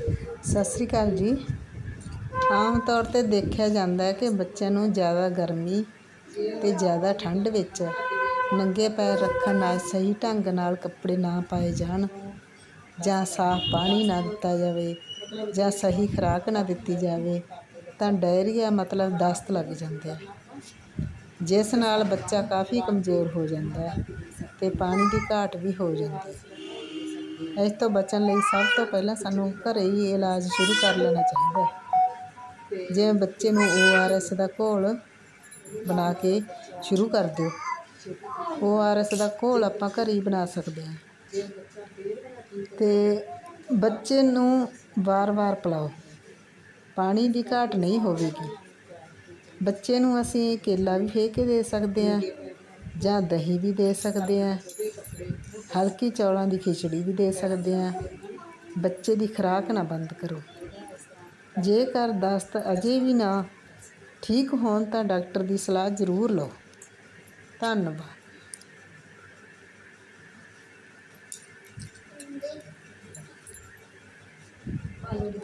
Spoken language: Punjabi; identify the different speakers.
Speaker 1: ਸਤਿ ਸ੍ਰੀ ਅਕਾਲ ਜੀ। ਆਮ ਤੌਰ 'ਤੇ ਦੇਖਿਆ ਜਾਂਦਾ ਹੈ ਕਿ ਬੱਚਿਆਂ ਨੂੰ ਜ਼ਿਆਦਾ ਗਰਮੀ ਅਤੇ ਜ਼ਿਆਦਾ ਠੰਡ ਵਿੱਚ ਨੰਗੇ ਪੈਰ ਰੱਖਣ ਨਾਲ ਸਹੀ ਢੰਗ ਨਾਲ ਕੱਪੜੇ ਨਾ ਪਾਏ ਜਾਣ ਜਾਂ ਸਾਫ਼ ਪਾਣੀ ਨਾ ਦਿੱਤਾ ਜਾਵੇ ਜਾਂ ਸਹੀ ਖੁਰਾਕ ਨਾ ਦਿੱਤੀ ਜਾਵੇ ਤਾਂ ਡਾਇਰੀਆ ਮਤਲਬ ਦਸਤ ਲੱਗ ਜਾਂਦਾ ਹੈ ਜਿਸ ਨਾਲ ਬੱਚਾ ਕਾਫੀ ਕਮਜ਼ੋਰ ਹੋ ਜਾਂਦਾ ਹੈ ਅਤੇ ਪਾਣੀ ਦੀ ਘਾਟ ਵੀ ਹੋ ਜਾਂਦੀ ਹੈ। ਇਸ ਤੋਂ ਬਚਣ ਲਈ ਸਭ ਤੋਂ ਪਹਿਲਾਂ ਸਾਨੂੰ ਘਰੇ ਹੀ ਇਲਾਜ ਸ਼ੁਰੂ ਕਰ ਲੈਣਾ ਚਾਹੀਦਾ ਹੈ। ਜਿਵੇਂ ਬੱਚੇ ਨੂੰ ਓ ਆਰ ਐਸ ਦਾ ਘੋਲ ਬਣਾ ਕੇ ਸ਼ੁਰੂ ਕਰ ਦਿਓ। ਓ ਆਰ ਐਸ ਦਾ ਘੋਲ ਆਪਾਂ ਘਰੇ ਹੀ ਬਣਾ ਸਕਦੇ ਹਾਂ। ਅਤੇ ਬੱਚੇ ਨੂੰ ਵਾਰ-ਵਾਰ ਪਿਲਾਓ। ਪਾਣੀ ਦੀ ਘਾਟ ਨਹੀਂ ਹੋਵੇਗੀ। ਬੱਚੇ ਨੂੰ ਅਸੀਂ ਕੇਲਾ ਵੀ ਫੇਕ ਕੇ ਦੇ ਸਕਦੇ ਹਾਂ ਜਾਂ ਦਹੀਂ ਵੀ ਦੇ ਸਕਦੇ ਹਾਂ। ਹਲਕੀ ਚੌਲਾਂ ਦੀ ਖਿਚੜੀ ਵੀ ਦੇ ਸਕਦੇ ਹਾਂ। ਬੱਚੇ ਦੀ ਖੁਰਾਕ ਨਾ ਬੰਦ ਕਰੋ। ਜੇਕਰ ਦਸਤ ਅਜੇ ਵੀ ਨਾ ਠੀਕ ਹੋਣ ਤਾਂ ਡਾਕਟਰ ਦੀ ਸਲਾਹ ਜ਼ਰੂਰ ਲਓ। ਧੰਨਵਾਦ।
Speaker 2: ਆਲੂ ਦੀ